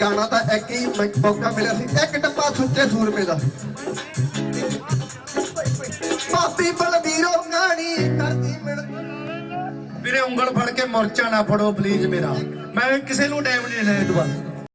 ਗਾਣਾ ਤਾਂ ਇੱਕ ਹੀ ਮੌਕਾ ਮਿਲਿਆ ਸੀ, ਇੱਕ ਟੱਪਾ ਸੁੱਚੇ ਸੂਰਮੇ ਦਾ। ਪਾਪੀ ਬਲਬੀਰੋ ਕਹਾਣੀ ਕਰਦੀ ਮਿਲ ਵੀਰੇ ਉਂਗਲ ਫੜ ਕੇ ਮੁਰਚਾ ਨਾ ਫੜੋ ਪਲੀਜ਼ ਮੇਰਾ। ਮੈਂ ਕਿਸੇ ਨੂੰ ਟਾਈਮ ਨਹੀਂ ਦੇਣਾ ਦੁਬਾਰਾ